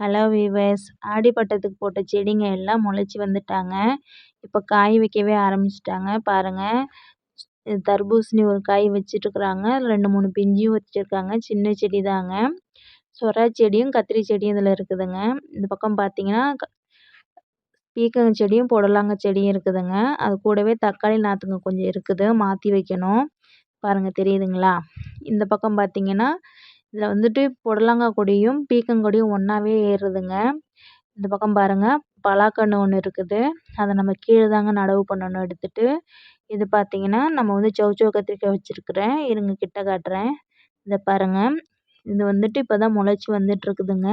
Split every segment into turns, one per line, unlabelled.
Hello viewers ஆடி பட்டத்துக்கு போட்ட செடிங்க எல்லாம் முளைச்சி வந்துட்டாங்க. இப்போ காய் வைக்கவே ஆரம்பிச்சிட்டாங்க. பாருங்கள் தர்பூசணி ஒரு காய் வச்சிட்ருக்குறாங்க. ரெண்டு மூணு பிஞ்சியும் வச்சுருக்காங்க சின்ன செடி தாங்க. சொரா செடியும் கத்திரி செடியும் இதில் இருக்குதுங்க. இந்த பக்கம் பார்த்தீங்கன்னா பீக்கங்க செடியும் புடலாங்க செடியும் இருக்குதுங்க. அது கூடவே தக்காளி நாற்றுங்க கொஞ்சம் இருக்குது. மாற்றி வைக்கணும். பாருங்கள் தெரியுதுங்களா? இந்த பக்கம் பார்த்தீங்கன்னா இதில் வந்துட்டு புடலங்காய் கொடியும் பீக்கங்கொடியும் ஒன்றாவே ஏறுதுங்க. இந்த பக்கம் பாருங்கள் பலாக்கன்று ஒன்று இருக்குது. அதை நம்ம கீழே தாங்க நடவு பண்ணணும் எடுத்துட்டு. இது பார்த்தீங்கன்னா நம்ம வந்து சௌசௌ கத்திரிக்காய் வச்சுருக்குறேன். இருங்க கிட்ட காட்டுறேன். இதை பாருங்கள் இது வந்துட்டு இப்போ தான் முளைச்சி வந்துட்டுருக்குதுங்க.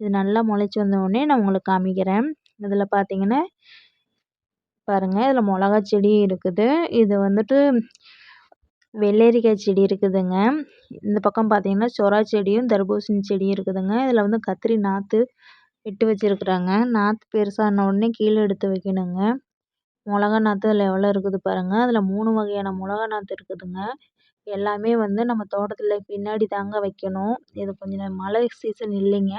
இது நல்லா முளைச்சி வந்தோடனே நான் உங்களுக்கு காமிக்கிறேன். இதில் பார்த்தீங்கன்னா பாருங்கள் இதில் மிளகா செடியும் இருக்குது. இது வந்துட்டு வெள்ளரிக்காய் செடி இருக்குதுங்க. இந்த பக்கம் பார்த்தீங்கன்னா சொரா செடியும் தர்பூசணி செடியும் இருக்குதுங்க. இதில் வந்து கத்திரி நாற்று விட்டு வச்சுருக்குறாங்க. நாற்று பெருசான உடனே கீழே எடுத்து வைக்கணுங்க. மிளகா நாற்று அதில் எவ்வளோ இருக்குது பாருங்கள் அதில் மூணு வகையான மிளகா நாற்று இருக்குதுங்க. எல்லாமே வந்து நம்ம தோட்டத்தில் பின்னாடி தாங்க வைக்கணும். இது கொஞ்சம் மழை சீசன் இல்லைங்க.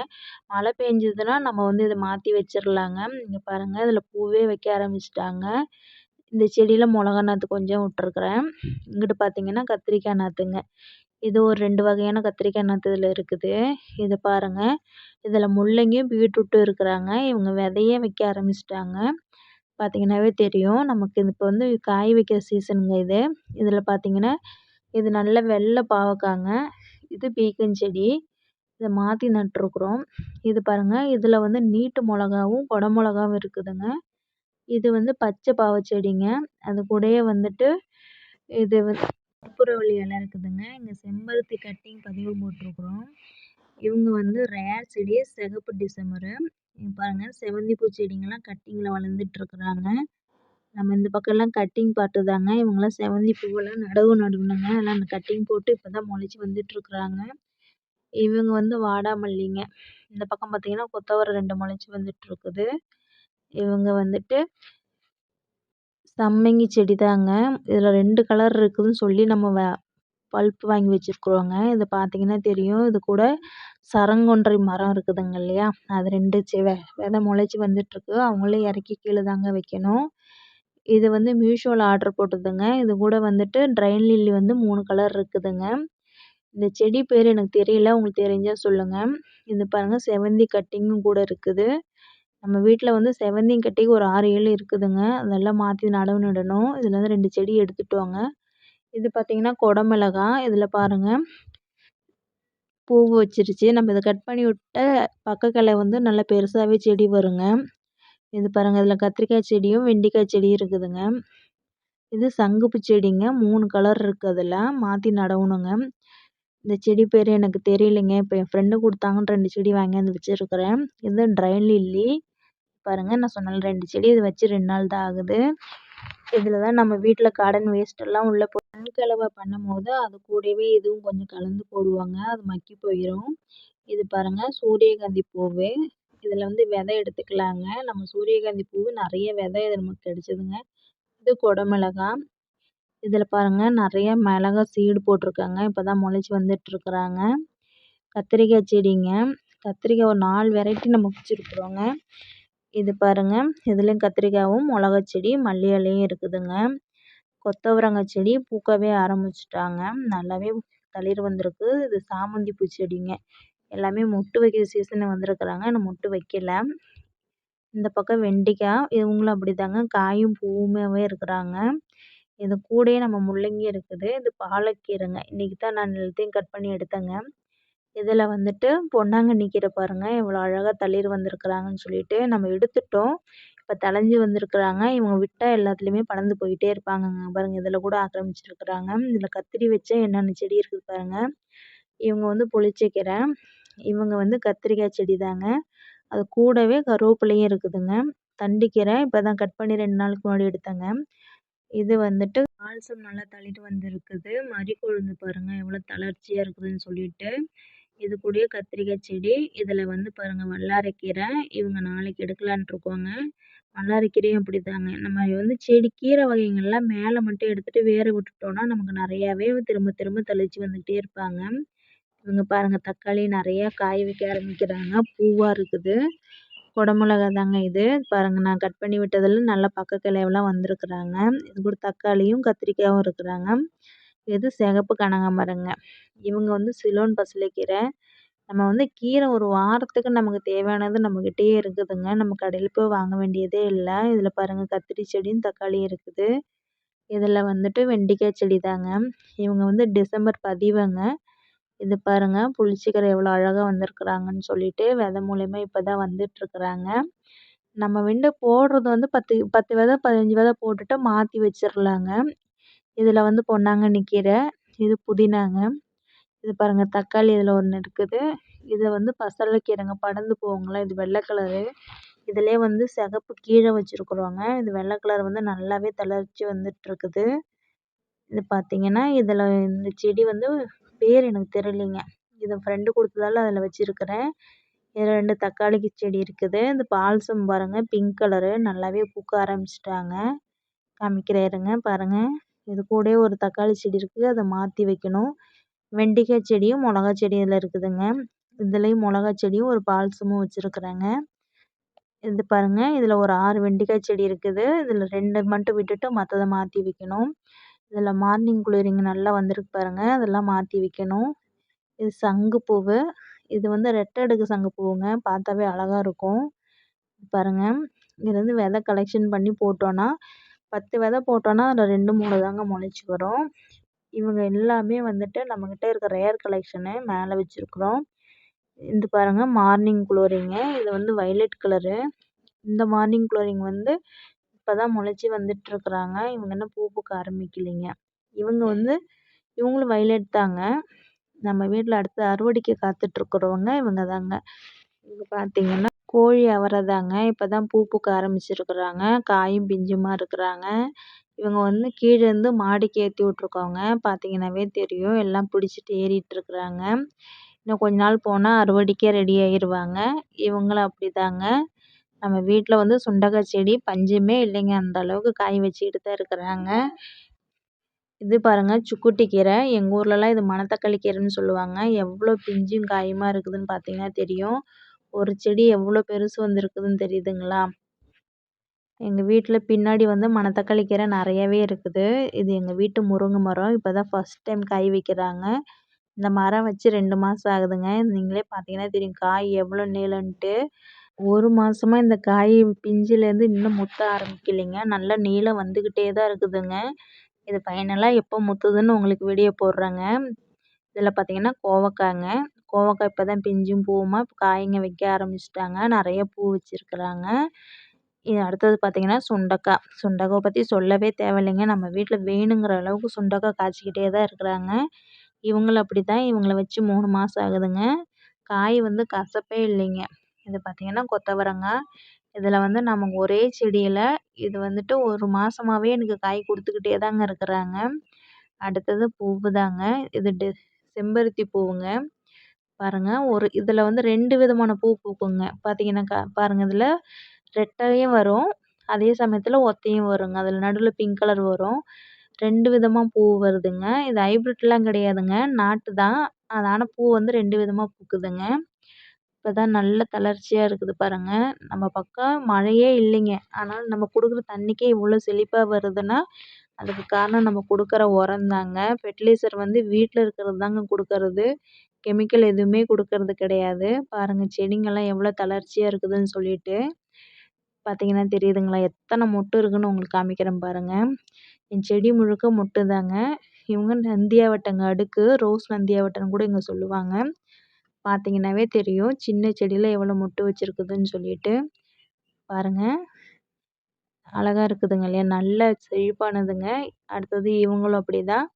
மழை பெஞ்சதுன்னா நம்ம வந்து இதை மாற்றி வச்சிடலாங்க இங்கே பாருங்கள் இதில் பூவே வைக்க ஆரம்பிச்சிட்டாங்க. இந்த செடியில் மிளகா நாற்று கொஞ்சம் விட்ருக்குறேன் இங்கிட்டு பார்த்தீங்கன்னா கத்திரிக்காய் நாற்றுங்க இது ஒரு ரெண்டு வகையான கத்திரிக்காய் நாற்று இதில் இருக்குது. இதை பாருங்கள் இதில் முள்ளங்கியும் பீட்ரூட்டும் இருக்கிறாங்க. இவங்க விதையே வைக்க ஆரம்பிச்சிட்டாங்க. பார்த்தீங்கன்னாவே தெரியும். நமக்கு இது இப்போ வந்து காய் வைக்கிற சீசனுங்க இது. இதில் பார்த்தீங்கன்னா இது நல்ல வெள்ளை பாவக்காங்க. இது பீக்கஞ்செடி இதை மாற்றி நட்டிருக்குறோம். இது பாருங்கள் இதில் வந்து நீட்டு மிளகாவும் கொடை மிளகாவும் இருக்குதுங்க. இது வந்து பச்சை பாவச்செடிங்க அது கூடயே வந்துட்டு இது வந்து கற்பூரவள்ளி இலை இருக்குதுங்க. இங்கே செம்பருத்தி கட்டிங் பதிவு போட்டிருக்குறோம். இவங்க வந்து ரேர் செடி சிகப்பு டிசம்பரு. பாருங்க பாருங்கள் செவந்தி பூ செடிங்கெல்லாம் கட்டிங்கில் வளர்ந்துட்டுருக்குறாங்க நம்ம இந்த பக்கம்லாம் கட்டிங் பாட்டு தாங்க இவங்கெல்லாம் செவந்தி பூவெல்லாம் நடவு நடுவுனுங்க எல்லாம் அந்த கட்டிங் போட்டு இப்போ தான் முளைச்சி வந்துட்டுருக்குறாங்க இவங்க வந்து வாடாமல்லிங்க. இந்த பக்கம் பார்த்தீங்கன்னா கொத்தவரம் ரெண்டு முளைச்சி வந்துட்டுருக்குது இவங்க வந்துட்டு சம்மங்கி செடி தாங்க. இதில் ரெண்டு கலர் இருக்குதுன்னு சொல்லி நம்ம வ பல்ப் வாங்கி வச்சுருக்குறோங்க. இதை பார்த்தீங்கன்னா தெரியும். இது கூட சரங்கொன்றை மரம் இருக்குதுங்க இல்லையா? அது ரெண்டு செ வெ விதை முளைச்சி வந்துட்டுருக்கு. அவங்களே இறக்கி கீழே தாங்க வைக்கணும். இது வந்து மீஷோவில் ஆர்டர் போட்டதுங்க. இது கூட வந்துட்டு ட்ரைன் லில்லி வந்து மூணு கலர் இருக்குதுங்க. இந்த செடி பேர் எனக்கு தெரியல. உங்களுக்கு தெரிஞ்சால் சொல்லுங்கள் இது பாருங்கள் செவந்தி கட்டிங்கும் கூட இருக்குது. நம்ம வீட்டில் வந்து செவந்திங்கட்டி ஒரு ஆறு ஏழு இருக்குதுங்க. அதெல்லாம் மாற்றி நடவு நடணும் இதில் வந்து ரெண்டு செடி எடுத்துட்டோங்க. இது பார்த்திங்கன்னா குடமிளகா. இதில் பாருங்கள் பூ வச்சிருச்சு. நம்ம இதை கட் பண்ணி விட்ட பக்கக்கலை வந்து நல்லா பெருசாகவே செடி வருங்க. இது பாருங்கள் இதில் கத்திரிக்காய் செடியும் வெண்டிக்காய் செடியும் இருக்குதுங்க. இது சங்குப்பு செடிங்க. மூணு கலர் இருக்குது அதில். மாற்றி நடவுணுங்க இந்த செடி பேர் எனக்கு தெரியலைங்க. இப்போ என் ஃப்ரெண்டு கொடுத்தாங்கன்னு ரெண்டு செடி வாங்கியாந்து வச்சுருக்குறேன். இது ட்ரைன் லில்லி. பாருங்கள் நான் சொன்னேன் ரெண்டு செடி இது வச்சு ரெண்டு நாள் தான் ஆகுது. இதில் தான் நம்ம வீட்டில் கார்டன் வேஸ்ட்டெல்லாம் உள்ளே போ பண்ணும் பண்ணும்போது அது கூடவே இதுவும் கொஞ்சம் கலந்து போடுவாங்க அது மக்கி போயிடும் இது பாருங்கள் சூரியகாந்தி பூவு. இதில் வந்து விதை எடுத்துக்கலாங்க. நம்ம சூரியகாந்தி பூவு நிறைய விதை இது நமக்கு கிடச்சிதுங்க. இது குடமிளகா. இதில் பாருங்கள் நிறைய மிளகா சீடு போட்டிருக்காங்க. இப்போ தான் முளைச்சி வந்துட்டுருக்குறாங்க கத்திரிக்காய் செடிங்க. கத்திரிக்காய் ஒரு நாலு வெரைட்டி நம்ம வச்சுருக்குறோங்க. இது பாருங்க. இதுலேயும் கத்திரிக்காயும் மிளகா செடி மல்லி இலையும் இருக்குதுங்க. கொத்தவரங்காய் செடி பூக்கவே ஆரம்பிச்சிட்டாங்க. நல்லாவே தளிர் வந்திருக்கு. இது சாமந்தி பூ செடிங்க. எல்லாமே மொட்டு வைக்கிற சீசன் வந்திருக்குறாங்க. இன்னும் மொட்டு வைக்கல. இந்த பக்கம் வெண்டைக்காய் இவங்களும் அப்படி தாங்க காயும் பூவுமாவே இருக்கிறாங்க. இது கூடயே நம்ம முள்ளங்கி இருக்குது. இது பாலக்கீரைங்க. இன்றைக்கி தான் நான் எல்லாத்தையும் கட் பண்ணி எடுத்தேங்க. இதில் வந்துட்டு பொன்னாங்கண்ணி கீரை பாருங்கள் எவ்வளோ அழகாக தளிர் வந்திருக்குறாங்கன்னு சொல்லிட்டு நம்ம எடுத்துட்டோம். இப்போ தழைஞ்சி வந்திருக்குறாங்க. இவங்க விட்டால் எல்லாத்துலேயுமே பறந்து போயிட்டே இருப்பாங்கங்க. பாருங்கள் இதில் கூட ஆக்கிரமிச்சிருக்குறாங்க. இதில் கத்திரி வச்சா என்னென்ன செடி இருக்குது பாருங்கள் இவங்க வந்து புளிச்சக்கீரை இவங்க வந்து கத்திரிக்காய் செடி தாங்க. அது கூடவே கருவேப்பிலையும் இருக்குதுங்க. தண்டிக்கீரை இப்போ தான் கட் பண்ணி ரெண்டு நாளுக்கு முன்னாடி எடுத்தேங்க. இது வந்துட்டு கால்சம் நல்லா தள்ளிட்டு வந்திருக்குது. மறிக்கொழுந்து பாருங்கள் எவ்வளோ தளர்ச்சியாக இருக்குதுன்னு சொல்லிட்டு. இது கூடயே கத்திரிக்காய் செடி இதில் வந்து பாருங்கள் வல்லாரைக்கீரை இவங்க நாளைக்கு எடுக்கலான்ட்டு இருக்கோங்க. வல்லாரைக்கீரையும் அப்படி தாங்க நம்ம வந்து செடி கீரை வகைங்கள்லாம் மேலே மட்டும் எடுத்துகிட்டு வேரை விட்டுட்டோம்னா நமக்கு நிறையாவே திரும்ப திரும்ப தெளித்து வந்துக்கிட்டே இருப்பாங்க. இவங்க பாருங்கள் தக்காளி நிறையா காய வைக்க ஆரம்பிக்கிறாங்க. பூவாக இருக்குது. குடமிளகா தாங்க இது. பாருங்கள் நான் கட் பண்ணி விட்டதில் நல்லா பக்க கிளையெல்லாம் வந்திருக்குறாங்க. இது கூட தக்காளியும் கத்திரிக்காயும் இருக்கிறாங்க. இது சிகப்பு கனகாமரங்க இவங்க வந்து சிலோன் பசலைக்கீரை நம்ம வந்து கீரை ஒரு வாரத்துக்கு நமக்கு தேவையானது நம்மக்கிட்டேயே இருக்குதுங்க. நம்ம கடையில் போய் வாங்க வேண்டியதே இல்லை. இதில் பாருங்கள் கத்திரி செடியும் தக்காளியும் இருக்குது. இதில் வந்துட்டு வெண்டைக்காய் செடி தாங்க. இவங்க வந்து டிசம்பர் பதிவுங்க. இது பாருங்கள் புளிச்சிக்கீரை எவ்வளோ அழகாக வந்திருக்குறாங்கன்னு சொல்லிட்டு விதை மூலயமா இப்போ தான் வந்துட்டுருக்குறாங்க. நம்ம வந்து போடுறது வந்து பத்து பத்து விதை பதினஞ்சு விதை போட்டுட்டு மாற்றி வச்சிடலாங்க இதில் வந்து பொன்னாங்கண்ணி கீரை இது புதினாங்க. இது பாருங்கள் தக்காளி இதில் ஒன்று இருக்குது. இது வந்து பசலைக்கீரைங்க படர்ந்து போகுங்கள? இது வெள்ளை கலரு. இதிலே வந்து சிகப்பு கீழே வச்சுருக்குறோங்க இது வெள்ளை கலர் வந்து நல்லாவே தளர்ச்சி வந்துட்டுருக்குது இது பார்த்தீங்கன்னா இதில் இந்த செடி வந்து பேர் எனக்கு தெரியலைங்க. இது ஃப்ரெண்டு கொடுத்ததால அதில் வச்சுருக்கிறேன். இதில் ரெண்டு தக்காளி செடி இருக்குது. இந்த பால்சம் பாருங்கள் பிங்க் கலரு நல்லாவே பூக்க ஆரம்பிச்சிட்டாங்க. காமிக்கிறேன் இருங்க பாருங்கள் இது கூடயே ஒரு தக்காளி செடி இருக்குது அதை மாற்றி வைக்கணும். வெண்டைக்காய் செடியும் மிளகா செடி இதில் இருக்குதுங்க. இதுலேயும் மிளகா செடியும் ஒரு பால்சமும் வச்சுருக்குறேங்க. இது பாருங்கள் இதில் ஒரு ஆறு வெண்டைக்காய் செடி இருக்குது. இதில் ரெண்டு மட்டும் விட்டுட்டு மற்றதை மாற்றி வைக்கணும். இதில் மார்னிங் குளிரிங் நல்லா வந்திருக்கு பாருங்கள் அதெல்லாம் மாற்றி வைக்கணும். இது சங்குப்பூவு இது வந்து ரெட்டை அடுக்கு சங்குப்பூவுங்க பார்த்தாவே அழகாக இருக்கும். பாருங்கள் இது வந்து விதை கலெக்ஷன் பண்ணி போட்டோன்னா பத்து விதை போட்டோன்னா அதில் ரெண்டு மூணு தாங்க முளைச்சி வரும். இவங்க எல்லாமே வந்துட்டு நம்மக்கிட்ட இருக்க ரேர் கலெக்ஷனு மேலே வச்சுருக்குறோம். இது பாருங்கள் மார்னிங் குளோரிங்கு இது வந்து வைலெட் கலரு இந்த மார்னிங் குளோரிங் வந்து இப்போ தான் முளைச்சி வந்துட்டுருக்குறாங்க. இவங்க இன்னும் பூ பூக்க ஆரம்பிக்கலைங்க. இவங்க வந்து இவங்களும் வைலெட் தாங்க. நம்ம வீட்டில் அடுத்து அறுவடைக்கு காத்துட்ருக்குறவங்க இவங்க தாங்க இவங்க பார்த்தீங்கன்னா கோழி அவரை தாங்க இப்போ தான் பூ பூக்க ஆரம்பிச்சிருக்கிறாங்க. காயும் பிஞ்சுமா இருக்கிறாங்க. இவங்க வந்து கீழேருந்து மாடிக்கு ஏற்றி விட்ருக்கோங்க பார்த்தீங்கன்னாவே தெரியும். எல்லாம் பிடிச்சிட்டு ஏறிட்டுருக்குறாங்க. இன்னும் கொஞ்ச நாள் போனால் அறுவடைக்கே ரெடி ஆயிடுவாங்க இவங்களும் அப்படி தாங்க நம்ம வீட்டில் வந்து சுண்டக்காய் செடி பஞ்சமே இல்லைங்க. அந்த அளவுக்கு காய் வச்சுக்கிட்டு தான் இருக்கிறாங்க. இது பாருங்கள் சுக்குட்டி கீரை. எங்கள் ஊர்லலாம் இது மணத்தக்காளி கீரைன்னு சொல்லுவாங்க. எவ்வளோ பிஞ்சும் காயுமா இருக்குதுன்னு பார்த்தீங்கன்னா தெரியும். ஒரு செடி எவ்வளோ பெருசு வந்துருக்குதுன்னு தெரியுதுங்களா? எங்கள் வீட்டில் பின்னாடி வந்து மணத்தக்காளி கீரை நிறையவே இருக்குது. இது எங்கள் வீட்டு முருங்கை மரம். இப்போ தான் ஃபஸ்ட் டைம் காய் வைக்கிறாங்க. இந்த மரம் வச்சு ரெண்டு மாதம் ஆகுதுங்க. நீங்களே பார்த்தீங்கன்னா தெரியும் காய் எவ்வளோ நீளன்ட்டு ஒரு மாதமாக இந்த காய் பிஞ்சிலேருந்து இன்னும் முத்த ஆரம்பிக்கலைங்க. நல்லா நீளம் வந்துக்கிட்டே தான் இருக்குதுங்க. இது ஃபைனலாக எப்போ முத்துதுன்னு உங்களுக்கு வீடியோ போடுறேங்க. இதில் பார்த்தீங்கன்னா கோவக்காய்ங்க கோவக்காய் இப்போ தான் பிஞ்சும் பூவுமா இப்போ காய்ங்க வைக்க ஆரம்பிச்சிட்டாங்க. நிறைய பூ வச்சுருக்குறாங்க. இது அடுத்தது பார்த்திங்கன்னா சுண்டக்காய். சுண்டக்காய் பற்றி சொல்லவே தேவையில்லைங்க. நம்ம வீட்டில் வேணுங்கிற அளவுக்கு சுண்டக்காய் காய்ச்சிக்கிட்டே தான் இருக்கிறாங்க. இவங்களும் அப்படி தான் இவங்கள வச்சு மூணு மாதம் ஆகுதுங்க. காய் வந்து கசப்பே இல்லைங்க. இது பார்த்திங்கன்னா கொத்தவரங்காய். இதில் வந்து நமக்கு ஒரே செடியில் இது வந்துட்டு ஒரு மாதமாகவே எனக்கு காய் கொடுத்துக்கிட்டே தாங்க இருக்கிறாங்க. அடுத்தது பூவு தாங்க இது டி செம்பருத்தி பூவுங்க. பாருங்கள் ஒரு இதில் வந்து ரெண்டு விதமான பூ பூக்குங்க. பார்த்தீங்கன்னாக்கா பாருங்கள் இதில் ரெட்டையும் வரும் அதே சமயத்தில் ஒத்தையும் வருங்க. அதில் நடுவில் பிங்க் கலர் வரும். ரெண்டு விதமாக பூ வருதுங்க. இது ஹைப்ரிட்லாம் கிடையாதுங்க. நாட்டு தான். அது ஆனால் பூ வந்து ரெண்டு விதமாக பூக்குதுங்க. இப்போ தான் நல்ல தளர்ச்சியாக இருக்குது பாருங்கள் நம்ம பக்கம் மழையே இல்லைங்க. ஆனால் நம்ம கொடுக்குற தண்ணிக்கே இவ்வளோ செழிப்பாக வருதுன்னா அதுக்கு காரணம் நம்ம கொடுக்குற உரம் தாங்க. ஃபெர்டிலைசர் வந்து வீட்டில் இருக்கிறது தாங்க கொடுக்கறது. கெமிக்கல் எதுவுமே கொடுக்கறது கிடையாது. பாருங்கள் செடிங்கெல்லாம் எவ்வளோ தளர்ச்சியாக இருக்குதுன்னு சொல்லிட்டு. பார்த்தீங்கன்னா தெரியுதுங்களா? எத்தனை மொட்டு இருக்குன்னு உங்களுக்கு காமிக்கிறேன் பாருங்கள் என் செடி முழுக்க மொட்டு தாங்க. இவங்க நந்தியாவட்டங்க அடுக்கு ரோஸ் நந்தியாவட்டம்னு கூட இங்கே சொல்லுவாங்க. பார்த்தீங்கன்னாவே தெரியும் சின்ன செடியில் எவ்வளோ மொட்டு வச்சுருக்குதுன்னு சொல்லிட்டு. பாருங்கள் அழகாக இருக்குதுங்க இல்லையா? நல்ல செழிப்பானதுங்க. அடுத்தது இவங்களும் அப்படி தான்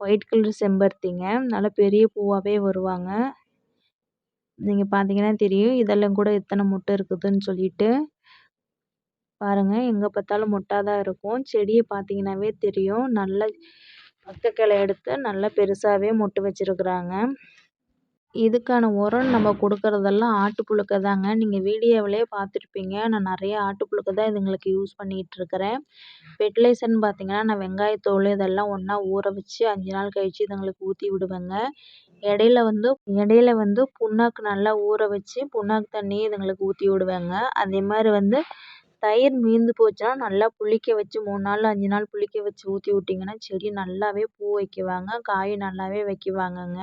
ஒயிட் கலர் செம்பருத்திங்க. நல்லா பெரிய பூவாகவே வருவாங்க. நீங்கள் பார்த்தீங்கன்னா தெரியும். இதெல்லாம் கூட எத்தனை முட்டை இருக்குதுன்னு சொல்லிட்டு. பாருங்கள் எங்கே பார்த்தாலும் மொட்டாக தான் இருக்கும். செடியை பார்த்தீங்கன்னாவே தெரியும். நல்ல பக்க கிளை எடுத்து நல்லா பெருசாகவே மொட்டு வச்சுருக்குறாங்க. இதுக்கான உரம் நம்ம கொடுக்குறதெல்லாம் ஆட்டுப்புழுக்கை தாங்க. நீங்கள் வீடியோவிலே பார்த்துருப்பீங்க. நான் நிறைய ஆட்டுப்புழுக்கை தான் இதுங்களுக்கு யூஸ் பண்ணிகிட்ருக்கிறேன் ஃபெர்டிலைசர்னு பார்த்தீங்கன்னா நான் வெங்காயத்தோல் இதெல்லாம் ஒன்றா ஊற வச்சு அஞ்சு நாள் கழித்து இதுங்களுக்கு ஊற்றி விடுவேங்க. இடையில வந்து இடையில வந்து புண்ணாக்கு நல்லா ஊற வச்சு புண்ணாக்கு தண்ணி இதுங்களுக்கு ஊற்றி விடுவேங்க. அதே மாதிரி வந்து தயிர் மீந்து போச்சுன்னா நல்லா புளிக்க வச்சு மூணு நாள் அஞ்சு நாள் புளிக்க வச்சு ஊற்றி விட்டிங்கன்னா செடி நல்லாவே பூ வைக்குவாங்க. காய் நல்லாவே வைக்குவாங்கங்க.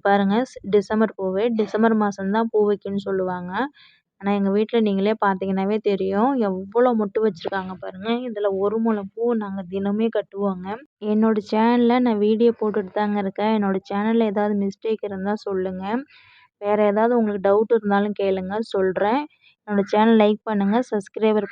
பாருங்கள் டிசம்பர் பூவே டிசம்பர் மாதம்தான் பூ வைக்கும்னு சொல்லுவாங்க. ஆனால் எங்கள் வீட்டில் நீங்களே பார்த்தீங்கன்னாவே தெரியும். எவ்வளோ மொட்டு வச்சுருக்காங்க பாருங்கள் இதில் ஒரு முழம் பூ நாங்கள் தினமே கட்டுவோங்க. என்னோடய சேனலில் நான் வீடியோ போட்டுட்டு தாங்க இருக்கேன். என்னோடய சேனலில் ஏதாவது மிஸ்டேக் இருந்தால் சொல்லுங்கள் வேறு ஏதாவது உங்களுக்கு டவுட் இருந்தாலும் கேளுங்கள் சொல்கிறேன் என்னோடய சேனல் லைக் பண்ணுங்கள் சப்ஸ்கிரைபர்